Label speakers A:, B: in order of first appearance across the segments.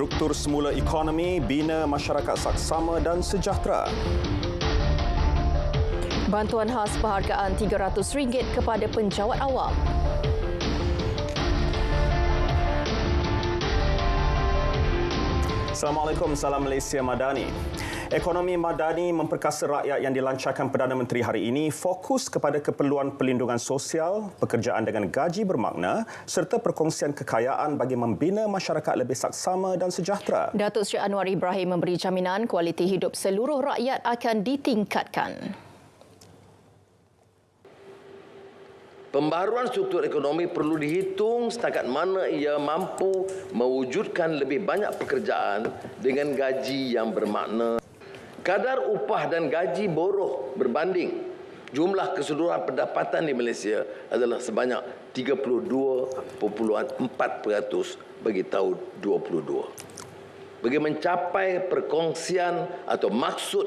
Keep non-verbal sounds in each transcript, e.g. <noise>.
A: struktur semula ekonomi, bina masyarakat saksama dan sejahtera.
B: Bantuan khas perhargaan RM300 kepada penjawat awam.
A: Assalamualaikum, salam Malaysia Madani. Ekonomi madani memperkasa rakyat yang dilancarkan Perdana Menteri hari ini fokus kepada keperluan perlindungan sosial, pekerjaan dengan gaji bermakna serta perkongsian kekayaan bagi membina masyarakat lebih saksama dan sejahtera.
B: Datuk Seri Anwar Ibrahim memberi jaminan kualiti hidup seluruh rakyat akan ditingkatkan.
C: Pembaharuan struktur ekonomi perlu dihitung setakat mana ia mampu mewujudkan lebih banyak pekerjaan dengan gaji yang bermakna. Kadar upah dan gaji boroh berbanding jumlah keseluruhan pendapatan di Malaysia adalah sebanyak 32.4% bagi tahun 22. Bagi mencapai perkongsian atau maksud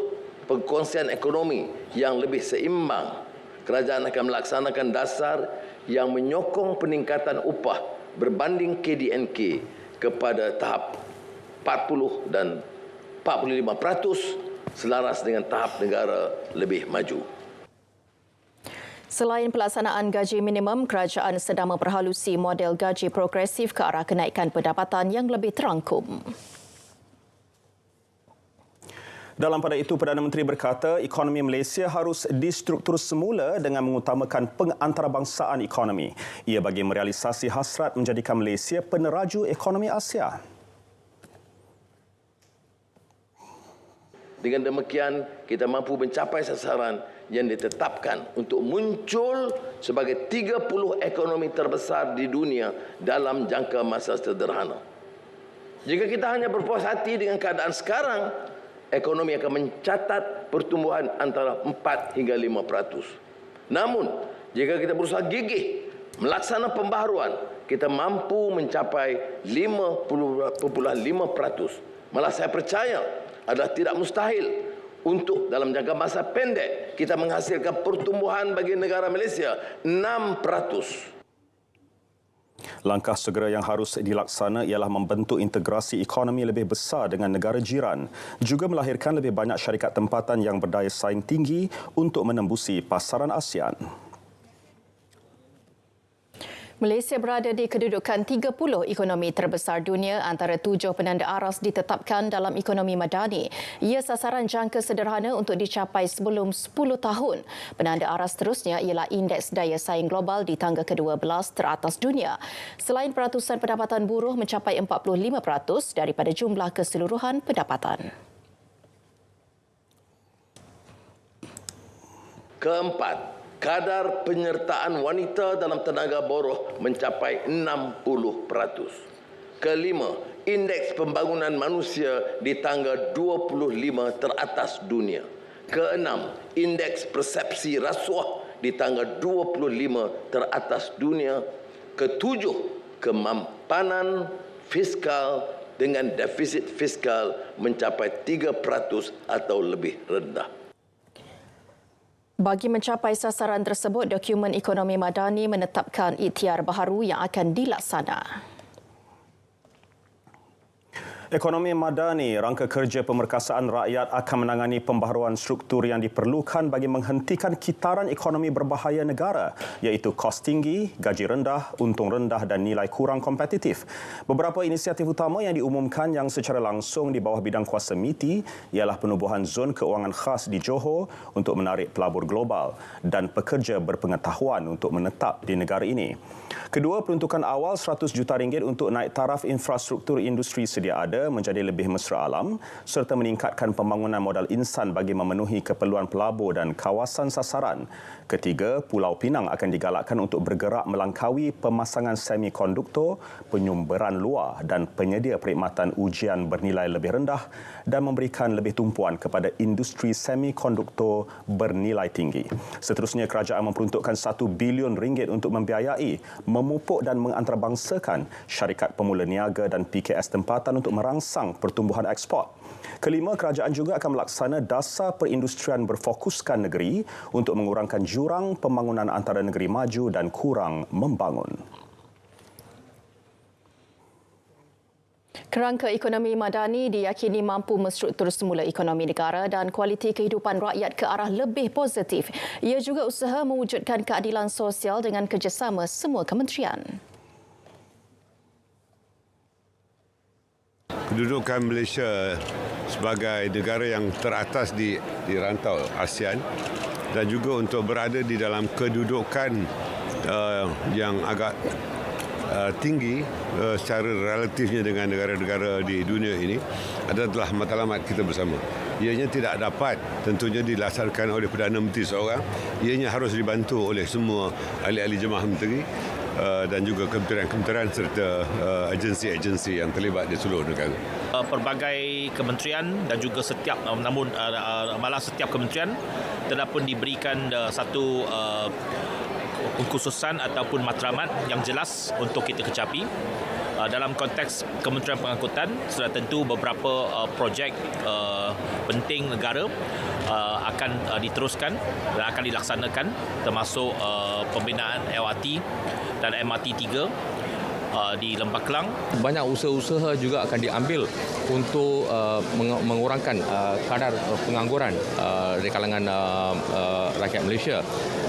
C: perkongsian ekonomi yang lebih seimbang kerajaan akan melaksanakan dasar yang menyokong peningkatan upah berbanding KDNK kepada tahap 40 dan 45% selaras dengan tahap negara lebih maju.
B: Selain pelaksanaan gaji minimum, kerajaan sedang memperhalusi model gaji progresif ke arah kenaikan pendapatan yang lebih terangkum.
A: Dalam pada itu, Perdana Menteri berkata ekonomi Malaysia harus distruktur semula dengan mengutamakan pengantarabangsa ekonomi. Ia bagi merealisasi hasrat menjadikan Malaysia peneraju ekonomi Asia.
C: Dengan demikian, kita mampu mencapai sasaran yang ditetapkan untuk muncul sebagai 30 ekonomi terbesar di dunia dalam jangka masa sederhana. Jika kita hanya berpuas hati dengan keadaan sekarang, ekonomi akan mencatat pertumbuhan antara 4 hingga 5%. Namun, jika kita berusaha gigih melaksanakan pembaharuan, kita mampu mencapai 5.5%. Malah saya percaya adalah tidak mustahil untuk dalam jangka masa pendek kita menghasilkan pertumbuhan bagi negara Malaysia 6%.
A: Langkah segera yang harus dilaksana ialah membentuk integrasi ekonomi lebih besar dengan negara jiran, juga melahirkan lebih banyak syarikat tempatan yang berdaya saing tinggi untuk menembusi pasaran ASEAN.
B: Malaysia berada di kedudukan 30 ekonomi terbesar dunia antara tujuh penanda aras ditetapkan dalam ekonomi madani. Ia sasaran jangka sederhana untuk dicapai sebelum 10 tahun. Penanda aras terusnya ialah indeks daya saing global di tangga ke-12 teratas dunia. Selain peratusan pendapatan buruh mencapai 45% daripada jumlah keseluruhan pendapatan.
C: Keempat, kadar penyertaan wanita dalam tenaga boroh mencapai 60%. Kelima, indeks pembangunan manusia di tangga 25 teratas dunia. Keenam, indeks persepsi rasuah di tangga 25 teratas dunia. Ketujuh, kemampanan fiskal dengan defisit fiskal mencapai 3% atau lebih rendah.
B: Bagi mencapai sasaran tersebut, dokumen ekonomi madani menetapkan ikhtiar baharu yang akan dilaksana.
A: Ekonomi Madani, rangka kerja pemerkasaan rakyat akan menangani pembaharuan struktur yang diperlukan bagi menghentikan kitaran ekonomi berbahaya negara iaitu kos tinggi, gaji rendah, untung rendah dan nilai kurang kompetitif. Beberapa inisiatif utama yang diumumkan yang secara langsung di bawah bidang kuasa MITI ialah penubuhan zon keuangan khas di Johor untuk menarik pelabur global dan pekerja berpengetahuan untuk menetap di negara ini. Kedua, peruntukan awal 100 juta ringgit untuk naik taraf infrastruktur industri sedia ada menjadi lebih mesra alam serta meningkatkan pembangunan modal insan bagi memenuhi keperluan pelabur dan kawasan sasaran. Ketiga, Pulau Pinang akan digalakkan untuk bergerak melangkaui pemasangan semikonduktor, penyumberan luar dan penyedia perkhidmatan ujian bernilai lebih rendah dan memberikan lebih tumpuan kepada industri semikonduktor bernilai tinggi. Seterusnya, kerajaan memperuntukkan 1 bilion ringgit untuk membiayai, memupuk dan mengantarabangsakan syarikat pemula niaga dan PKS tempatan untuk merangsang pertumbuhan ekspor. Kelima, kerajaan juga akan melaksana dasar perindustrian berfokuskan negeri untuk mengurangkan jurang pembangunan antara negeri maju dan kurang membangun.
B: Kerangka ekonomi madani diyakini mampu menstruktur semula ekonomi negara dan kualiti kehidupan rakyat ke arah lebih positif. Ia juga usaha mewujudkan keadilan sosial dengan kerjasama semua kementerian.
D: Kedudukan Malaysia sebagai negara yang teratas di, di rantau ASEAN dan juga untuk berada di dalam kedudukan uh, yang agak Uh, tinggi uh, secara relatifnya dengan negara-negara di dunia ini adalah matlamat kita bersama. Ianya tidak dapat tentunya dilaksanakan oleh Perdana Menteri seorang. Ianya harus dibantu oleh semua ahli-ahli jemaah menteri dan juga kementerian-kementerian serta uh, agensi-agensi yang terlibat di seluruh negara.
E: Uh, pelbagai kementerian dan juga setiap uh, namun uh, malah setiap kementerian telah pun diberikan uh, satu uh, pengkhususan ataupun matlamat yang jelas untuk kita kecapi. Uh, dalam konteks Kementerian Pengangkutan sudah tentu beberapa uh, projek uh, penting negara uh, akan uh, diteruskan dan akan dilaksanakan termasuk uh, pembinaan LRT dan MRT 3 uh, di Lembah Kelang.
F: Banyak usaha-usaha juga akan diambil untuk uh, mengurangkan uh, kadar pengangguran uh, di kalangan uh, uh, rakyat Malaysia.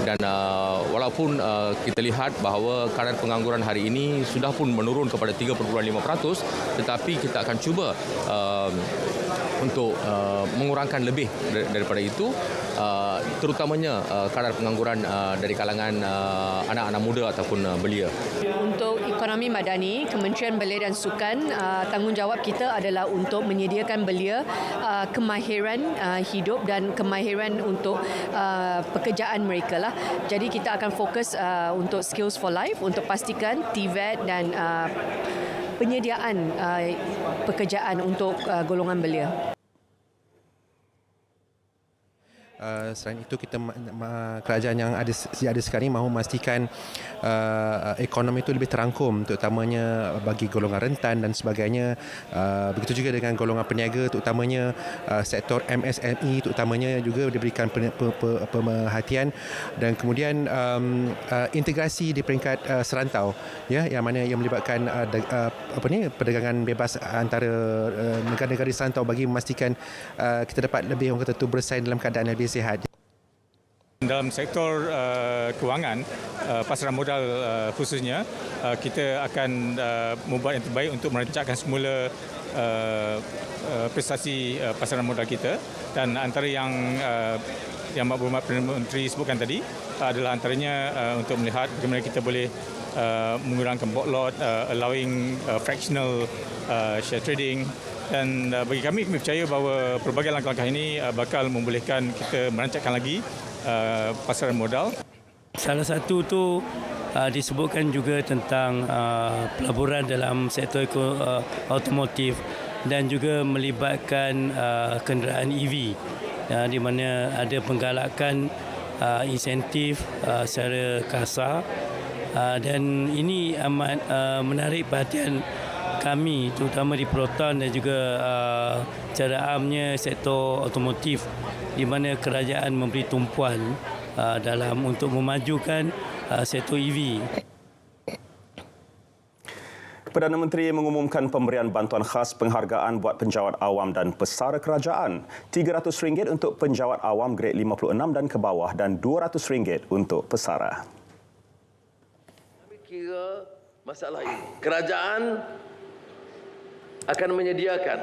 F: Dan uh, walaupun uh, kita lihat bahawa kadar pengangguran hari ini sudah pun menurun kepada 3.5%, tetapi kita akan cuba uh, untuk uh, mengurangkan lebih daripada itu uh, terutamanya uh, kadar pengangguran uh, dari kalangan uh, anak-anak muda ataupun uh, belia.
G: Untuk ekonomi madani, Kementerian Belia dan Sukan uh, tanggungjawab kita adalah untuk menyediakan belia uh, kemahiran uh, hidup dan kemahiran untuk uh, pekerjaan mereka lah. Jadi kita akan fokus uh, untuk skills for life untuk pastikan TVET dan uh, penyediaan uh, pekerjaan untuk uh, golongan belia.
H: Uh, selain itu kita kerajaan yang ada ada sekarang ini mahu memastikan uh, ekonomi itu lebih terangkum terutamanya bagi golongan rentan dan sebagainya. Uh, begitu juga dengan golongan peniaga terutamanya uh, sektor MSME terutamanya juga diberikan pemerhatian. Dan kemudian um, uh, integrasi di peringkat uh, serantau ya yang mana yang melibatkan uh, de, uh, apa ni perdagangan bebas antara uh, negara-negara serantau bagi memastikan uh, kita dapat lebih orang kata tu bersaing dalam keadaan lebih sihat.
I: Dalam sektor uh, kewangan, uh, pasaran modal uh, khususnya, uh, kita akan uh, membuat yang terbaik untuk merancangkan semula uh, uh, prestasi uh, pasaran modal kita dan antara yang uh, yang Mak Berhormat Perdana Menteri sebutkan tadi uh, adalah antaranya uh, untuk melihat bagaimana kita boleh uh, mengurangkan bot lot, uh, allowing uh, fractional uh, share trading, dan uh, bagi kami kami percaya bahawa pelbagai langkah-langkah ini uh, bakal membolehkan kita merancangkan lagi uh, pasaran modal.
J: Salah satu tu uh, disebutkan juga tentang uh, pelaburan dalam sektor uh, automotif dan juga melibatkan uh, kenderaan EV uh, di mana ada penggalakan uh, insentif uh, secara kasar uh, dan ini amat uh, menarik perhatian kami terutama di Proton dan juga uh, secara amnya sektor otomotif di mana kerajaan memberi tumpuan uh, dalam untuk memajukan uh, sektor EV.
A: Perdana Menteri mengumumkan pemberian bantuan khas penghargaan buat penjawat awam dan pesara kerajaan. RM300 untuk penjawat awam grade 56 dan ke bawah dan RM200 untuk pesara.
C: Kami kira masalah ini. Kerajaan akan menyediakan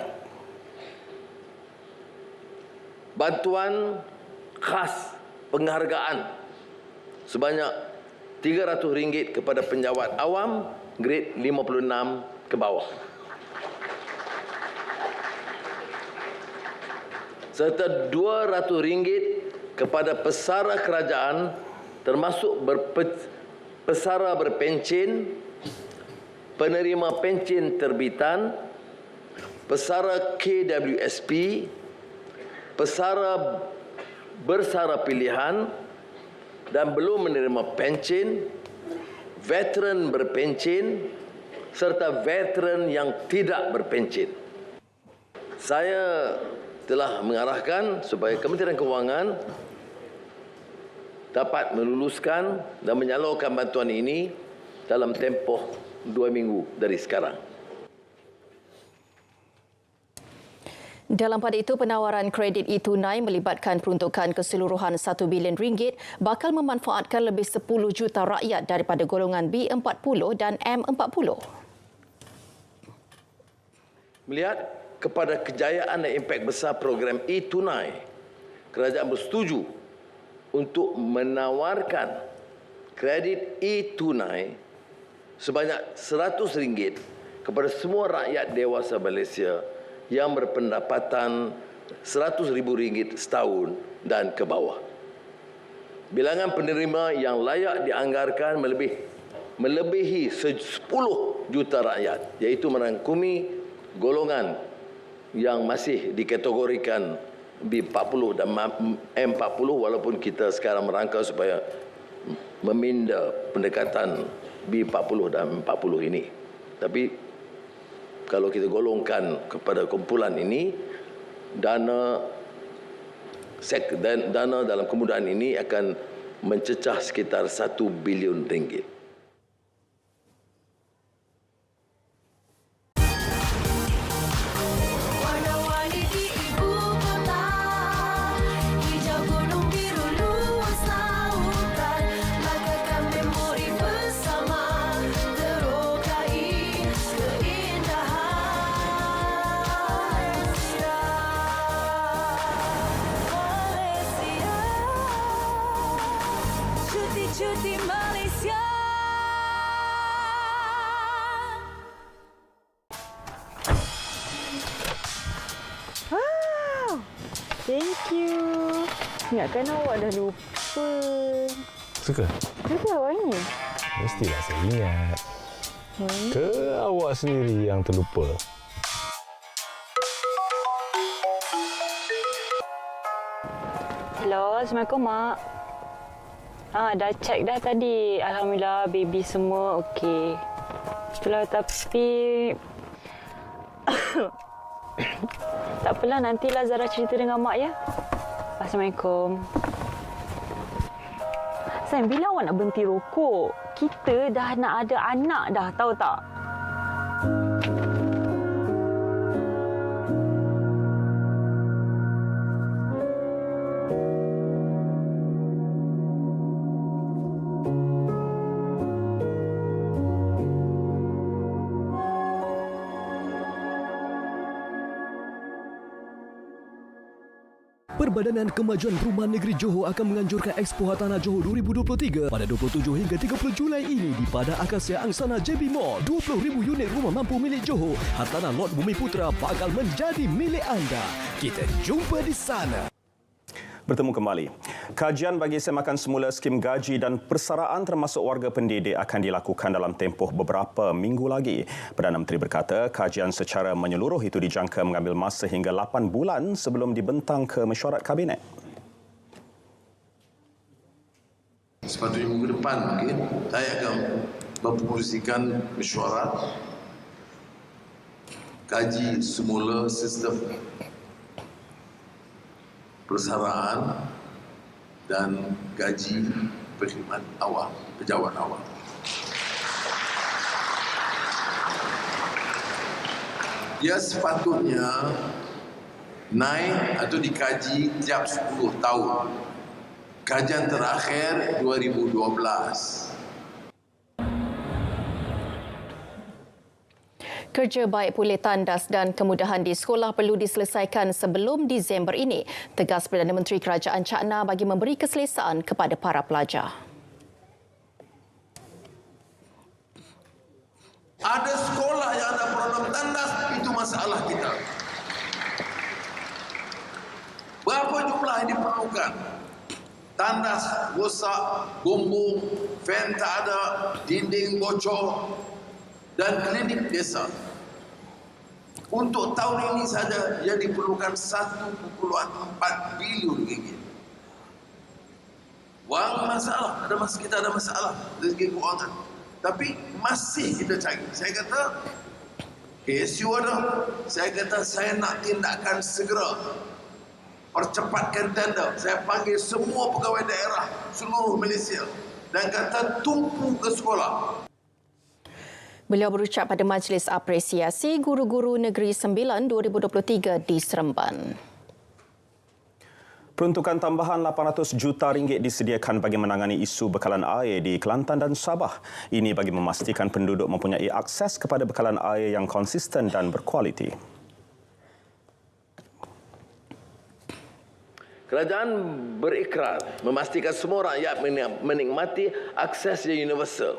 C: bantuan khas penghargaan sebanyak RM300 kepada penjawat awam grade 56 ke bawah. Serta RM200 kepada pesara kerajaan termasuk berpe, pesara berpencen, penerima pencen terbitan, pesara KWSP, pesara bersara pilihan dan belum menerima pencen, veteran berpencen serta veteran yang tidak berpencen. Saya telah mengarahkan supaya Kementerian Kewangan dapat meluluskan dan menyalurkan bantuan ini dalam tempoh dua minggu dari sekarang.
B: Dalam pada itu, penawaran kredit e-tunai melibatkan peruntukan keseluruhan 1 bilion ringgit bakal memanfaatkan lebih 10 juta rakyat daripada golongan B40 dan M40.
C: Melihat kepada kejayaan dan impak besar program e-tunai, kerajaan bersetuju untuk menawarkan kredit e-tunai sebanyak RM100 kepada semua rakyat dewasa Malaysia yang berpendapatan RM100,000 setahun dan ke bawah. Bilangan penerima yang layak dianggarkan melebih, melebihi 10 juta rakyat iaitu merangkumi golongan yang masih dikategorikan B40 dan M40 walaupun kita sekarang merangka supaya meminda pendekatan B40 dan M40 ini. Tapi kalau kita golongkan kepada kumpulan ini dana sek dana dalam kemudahan ini akan mencecah sekitar 1 bilion ringgit.
K: Ingatkan awak dah lupa.
L: Suka?
K: Suka awak ni?
L: Mestilah saya ingat. Hmm? Ke awak sendiri yang terlupa?
K: Hello, Assalamualaikum Mak. Ah, dah check dah tadi. Alhamdulillah baby semua okey. Itulah tapi <coughs> <coughs> tak apalah nantilah Zara cerita dengan mak ya. Assalamualaikum. Sayang, bila awak nak berhenti rokok? Kita dah nak ada anak dah, tahu tak?
M: Perbadanan Kemajuan Perumahan Negeri Johor akan menganjurkan Expo Hartanah Johor 2023 pada 27 hingga 30 Julai ini di pada Akasia Angsana JB Mall. 20,000 unit rumah mampu milik Johor. Hartanah Lot Bumi Putra bakal menjadi milik anda. Kita jumpa di sana
A: bertemu kembali. Kajian bagi semakan semula skim gaji dan persaraan termasuk warga pendidik akan dilakukan dalam tempoh beberapa minggu lagi. Perdana Menteri berkata kajian secara menyeluruh itu dijangka mengambil masa hingga 8 bulan sebelum dibentang ke mesyuarat kabinet.
C: Sepatutnya minggu depan mungkin saya akan mempromosikan mesyuarat kaji semula sistem persaraan dan gaji perkhidmat awal, pejabat awal. Dia sepatutnya naik atau dikaji tiap 10 tahun. Kajian terakhir 2012.
B: Kerja baik pulih tandas dan kemudahan di sekolah perlu diselesaikan sebelum Disember ini, tegas Perdana Menteri Kerajaan China bagi memberi keselesaan kepada para pelajar.
C: Ada sekolah yang ada problem tandas, itu masalah kita. Berapa jumlah yang diperlukan? Tandas rosak, bumbung, fan tak ada, dinding bocor, dan klinik desa. Untuk tahun ini saja yang diperlukan 1.4 bilion ringgit. Wang masalah, ada mas kita ada masalah dari segi keuangan. Tapi masih kita cari. Saya kata KSU ada. Saya kata saya nak tindakan segera percepatkan tender. Saya panggil semua pegawai daerah seluruh Malaysia dan kata tumpu ke sekolah.
B: Beliau berucap pada Majlis Apresiasi Guru-Guru Negeri 9 2023 di Seremban.
A: Peruntukan tambahan 800 juta ringgit disediakan bagi menangani isu bekalan air di Kelantan dan Sabah. Ini bagi memastikan penduduk mempunyai akses kepada bekalan air yang konsisten dan berkualiti.
C: Kerajaan berikrar memastikan semua rakyat menikmati akses yang universal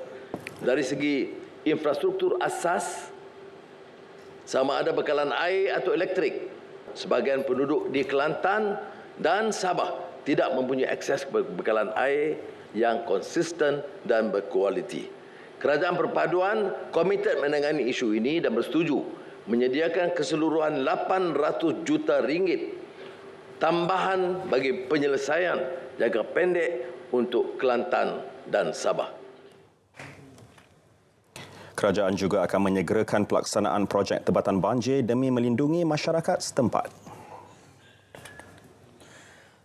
C: dari segi infrastruktur asas sama ada bekalan air atau elektrik. Sebahagian penduduk di Kelantan dan Sabah tidak mempunyai akses bekalan air yang konsisten dan berkualiti. Kerajaan Perpaduan komited menangani isu ini dan bersetuju menyediakan keseluruhan 800 juta ringgit tambahan bagi penyelesaian jangka pendek untuk Kelantan dan Sabah.
A: Kerajaan juga akan menyegerakan pelaksanaan projek tebatan banjir demi melindungi masyarakat setempat.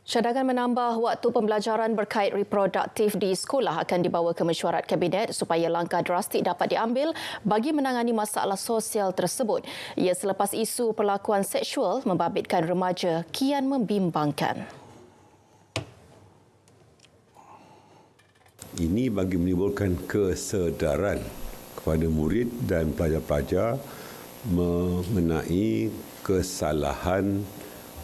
B: Cadangan menambah waktu pembelajaran berkait reproduktif di sekolah akan dibawa ke mesyuarat kabinet supaya langkah drastik dapat diambil bagi menangani masalah sosial tersebut. Ia selepas isu perlakuan seksual membabitkan remaja kian membimbangkan.
D: Ini bagi menimbulkan kesedaran kepada murid dan pelajar-pelajar mengenai kesalahan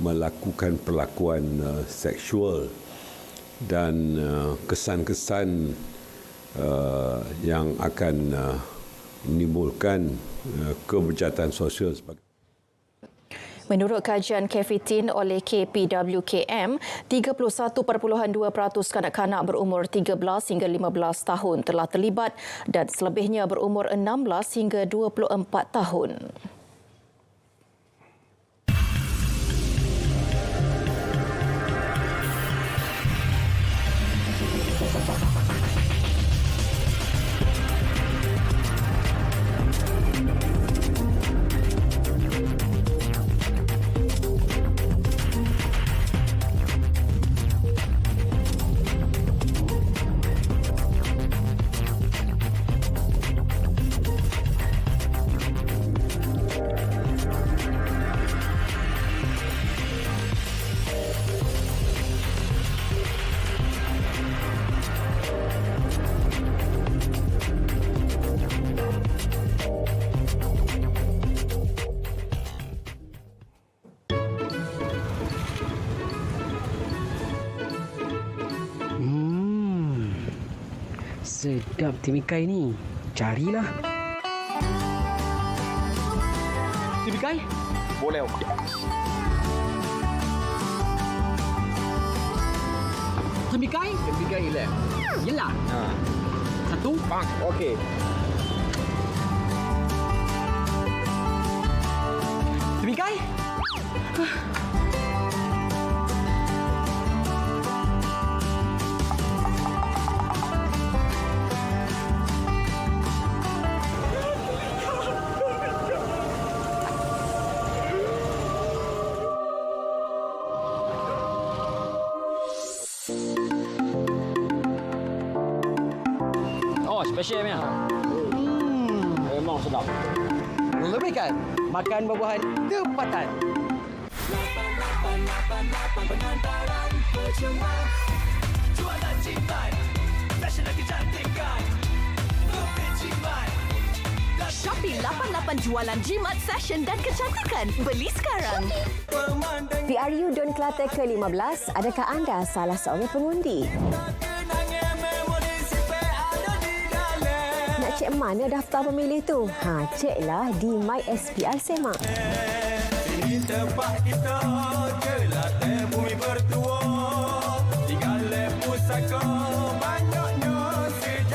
D: melakukan perlakuan uh, seksual dan uh, kesan-kesan uh, yang akan uh, menimbulkan uh, kebejahatan sosial sebagai
B: Menurut kajian Kefitin oleh KPWKM, 31.2% kanak-kanak berumur 13 hingga 15 tahun telah terlibat dan selebihnya berumur 16 hingga 24 tahun.
N: Sedap timikai ni. Carilah. Timikai?
O: Boleh, Om.
N: Timikai?
O: Timikai lah.
N: Yelah.
O: Ha.
N: Satu.
O: Bang, okey. Special punya.
N: Hmm.
O: Memang sedap.
N: Lebih kan? Makan buah-buahan tempatan.
P: Shopee 88 jualan jimat, fashion dan kecantikan. Beli sekarang.
Q: PRU Don Kelate ke-15, adakah anda salah seorang pengundi? mana daftar pemilih tu? Ha, ceklah di My SPR Semak.
R: Ini tempat kita, bumi.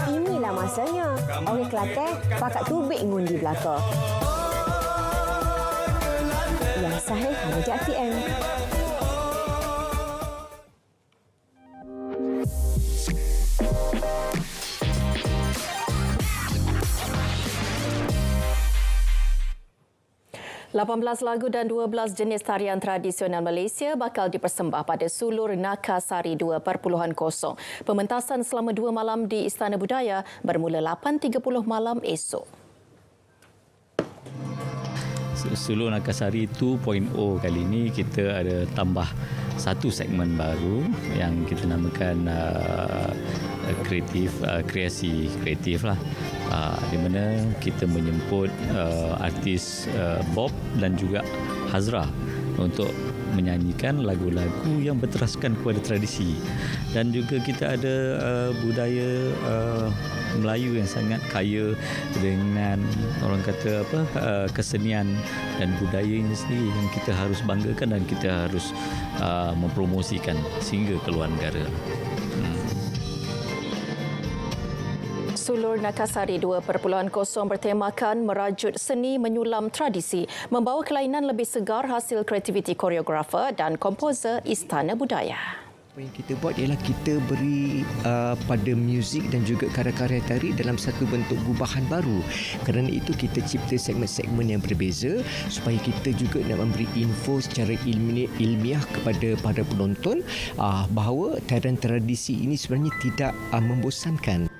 Q: Inilah masanya Orang Kelantan pakat tubik ngundi belakang Yang sahih hanya di
B: 18 lagu dan 12 jenis tarian tradisional Malaysia bakal dipersembah pada Sulur Nakasari 2.0. Pementasan selama dua malam di Istana Budaya bermula 8.30 malam esok.
S: Sulur Nakasari 2.0 kali ini kita ada tambah satu segmen baru yang kita namakan uh, kreatif uh, kreasi kreatif lah. Uh, di mana kita menjemput uh, artis uh, Bob dan juga Hazra untuk menyanyikan lagu-lagu yang berteraskan kepada tradisi dan juga kita ada uh, budaya uh, Melayu yang sangat kaya dengan orang kata apa uh, kesenian dan budaya ini sendiri yang kita harus banggakan dan kita harus uh, mempromosikan sehingga ke luar negara.
B: Sulur Nakasari 2.0 bertemakan merajut seni menyulam tradisi, membawa kelainan lebih segar hasil kreativiti koreografer dan komposer Istana Budaya.
T: Apa yang kita buat ialah kita beri uh, pada muzik dan juga karya-karya tari dalam satu bentuk gubahan baru. Kerana itu kita cipta segmen-segmen yang berbeza supaya kita juga nak memberi info secara ilmiah, ilmiah kepada para penonton uh, bahawa tarian tradisi ini sebenarnya tidak uh, membosankan.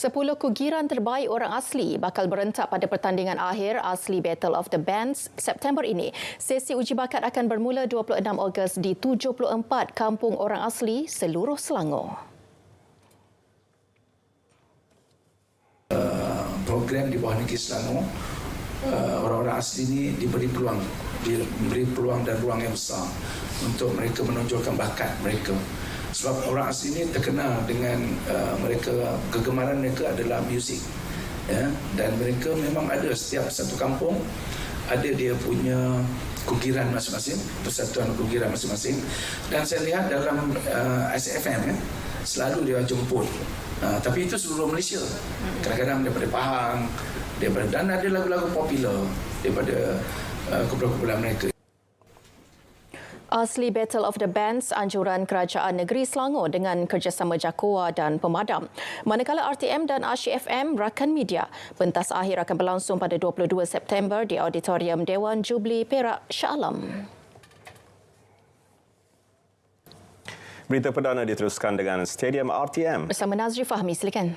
B: Sepuluh kugiran terbaik orang asli bakal berentak pada pertandingan akhir Asli Battle of the Bands September ini. Sesi uji bakat akan bermula 26 Ogos di 74 kampung orang asli seluruh Selangor.
U: program di bawah Negeri Selangor uh, orang-orang asli ini diberi peluang diberi peluang dan ruang yang besar untuk mereka menonjolkan bakat mereka sebab orang asli ini terkenal dengan uh, mereka kegemaran mereka adalah muzik ya. Dan mereka memang ada setiap satu kampung ada dia punya kugiran masing-masing persatuan kugiran masing-masing. Dan saya lihat dalam uh, SFM ya, selalu dia jemput. Uh, tapi itu seluruh Malaysia. Kadang-kadang daripada Pahang daripada dan ada lagu-lagu popular daripada uh, kumpulan-kumpulan mereka
B: Asli Battle of the Bands anjuran Kerajaan Negeri Selangor dengan kerjasama Jakoa dan Pemadam. Manakala RTM dan Ashi FM rakan media, pentas akhir akan berlangsung pada 22 September di Auditorium Dewan Jubli Perak Shah Alam.
A: Berita perdana diteruskan dengan Stadium RTM.
B: Bersama Nazri Fahmi, silakan.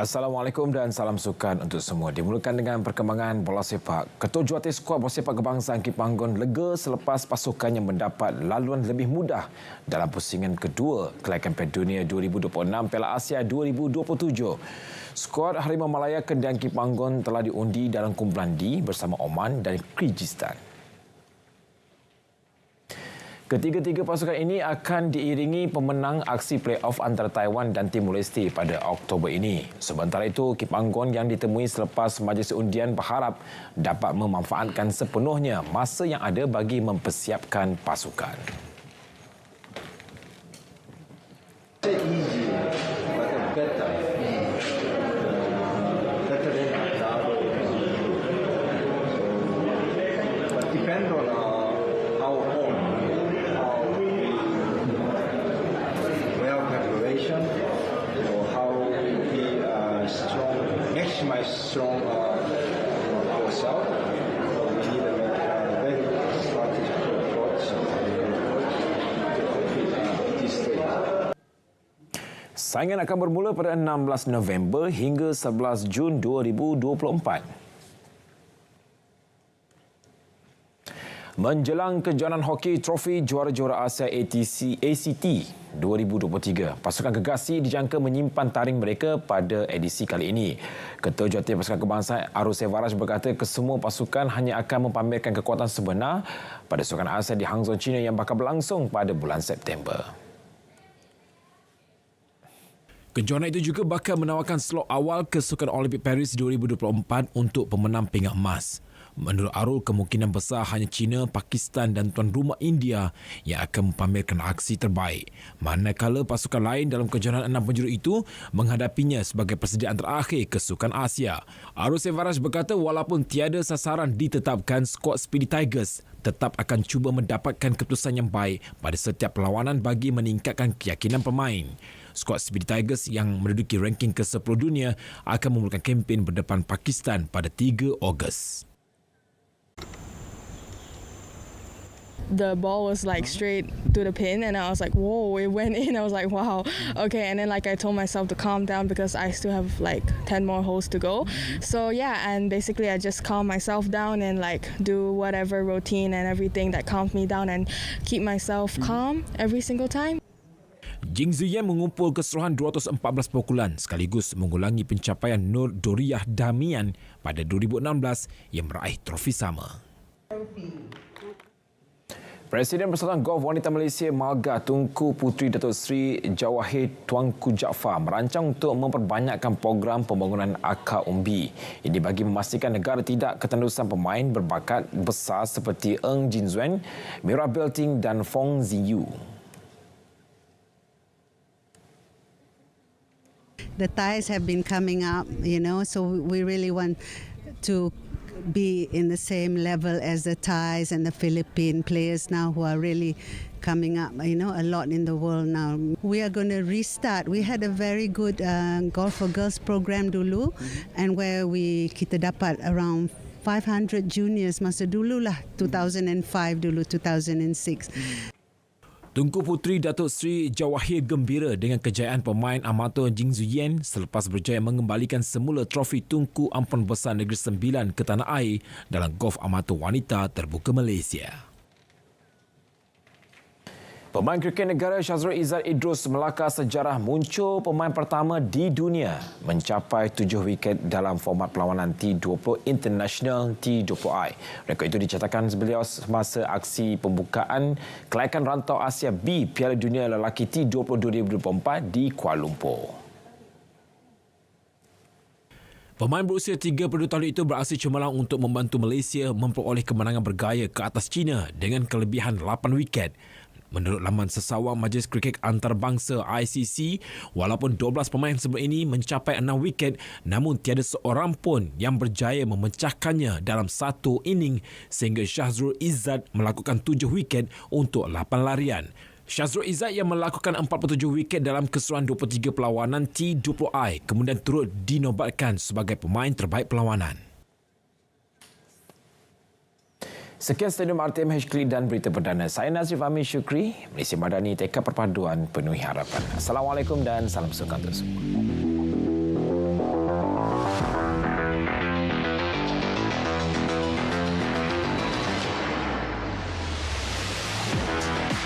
V: Assalamualaikum dan salam sukan untuk semua. Dimulakan dengan perkembangan bola sepak. Ketua Juatis Skuad Bola Sepak Kebangsaan Kipanggon lega selepas pasukannya mendapat laluan lebih mudah dalam pusingan kedua Kelaikan Piala Dunia 2026 Piala Asia 2027. Skuad Harimau Malaya Kendang Kipanggon telah diundi dalam kumpulan D bersama Oman dan Kyrgyzstan. Ketiga-tiga pasukan ini akan diiringi pemenang aksi play-off antara Taiwan dan Timur Leste pada Oktober ini. Sementara itu, Kip Anggon yang ditemui selepas majlis undian berharap dapat memanfaatkan sepenuhnya masa yang ada bagi mempersiapkan pasukan. Saingan akan bermula pada 16 November hingga 11 Jun 2024. Menjelang kejohanan hoki trofi juara-juara Asia ATC ACT 2023, pasukan gegasi dijangka menyimpan taring mereka pada edisi kali ini. Ketua Jurulatih Pasukan Kebangsaan Arus Sevaraj berkata kesemua pasukan hanya akan memamerkan kekuatan sebenar pada Sukan Asia di Hangzhou, China yang bakal berlangsung pada bulan September. Kejohanan itu juga bakal menawarkan slot awal ke Sukan Olimpik Paris 2024 untuk pemenang pingat emas. Menurut Arul, kemungkinan besar hanya China, Pakistan dan tuan rumah India yang akan mempamerkan aksi terbaik. Manakala pasukan lain dalam kejohanan enam penjuru itu menghadapinya sebagai persediaan terakhir ke Sukan Asia. Arul Sevaraj berkata walaupun tiada sasaran ditetapkan, skuad Speedy Tigers tetap akan cuba mendapatkan keputusan yang baik pada setiap perlawanan bagi meningkatkan keyakinan pemain. Skuad Speedy Tigers yang menduduki ranking ke-10 dunia akan memulakan kempen berdepan Pakistan pada 3 Ogos.
W: the ball was like straight to the pin, and I was like, whoa, it went in. I was like, wow, okay. And then like I told myself to calm down because I still have like ten more holes to go. So yeah, and basically I just calm myself down and like do whatever routine and everything that calms me down and keep myself calm every single time.
V: Jing Ziyan mengumpul keseluruhan 214 pukulan sekaligus mengulangi pencapaian Nur Doriah Damian pada 2016 yang meraih trofi sama.
X: Presiden Persatuan Golf Wanita Malaysia Malga Tunku Puteri Datuk Seri Jawahir Tuanku Jaafar merancang untuk memperbanyakkan program pembangunan akar umbi. Ini bagi memastikan negara tidak ketandusan pemain berbakat besar seperti Eng Jin Zuen, Mira Belting dan Fong Ziyu.
Y: The ties have been coming up, you know, so we really want to be in the same level as the Thais and the Philippine players now who are really coming up, you know, a lot in the world now. We are going to restart. We had a very good uh, Golf for Girls program dulu mm-hmm. and where we kita dapat around 500 juniors. Masa dulu lah mm-hmm. 2005 dulu 2006 mm-hmm.
V: Tunku Puteri Datuk Seri Jawahir gembira dengan kejayaan pemain amatur Jing Zuyen selepas berjaya mengembalikan semula trofi Tunku Ampun Besar Negeri Sembilan ke tanah air dalam golf amatur wanita terbuka Malaysia.
X: Pemain kriket negara Syazrul Izzat Idrus melakar sejarah muncul pemain pertama di dunia mencapai tujuh wiket dalam format perlawanan T20 International T20I. Rekod itu dicatatkan beliau semasa aksi pembukaan kelayakan rantau Asia B Piala Dunia Lelaki T20 2024 di Kuala Lumpur.
V: Pemain berusia 32 tahun itu beraksi cemerlang untuk membantu Malaysia memperoleh kemenangan bergaya ke atas China dengan kelebihan 8 wiket. Menurut laman sesawang Majlis Kriket Antarabangsa ICC, walaupun 12 pemain sebelum ini mencapai 6 wiket, namun tiada seorang pun yang berjaya memecahkannya dalam satu inning sehingga Syazrul Izzat melakukan 7 wiket untuk 8 larian. Syazrul Izzat yang melakukan 47 wiket dalam keseluruhan 23 perlawanan T20I kemudian turut dinobatkan sebagai pemain terbaik perlawanan.
X: Sekian Stadium RTM Klik dan berita perdana. Saya Nazif Amin Syukri, Malaysia Madani, tekad perpaduan penuhi harapan. Assalamualaikum dan salam sukan untuk semua.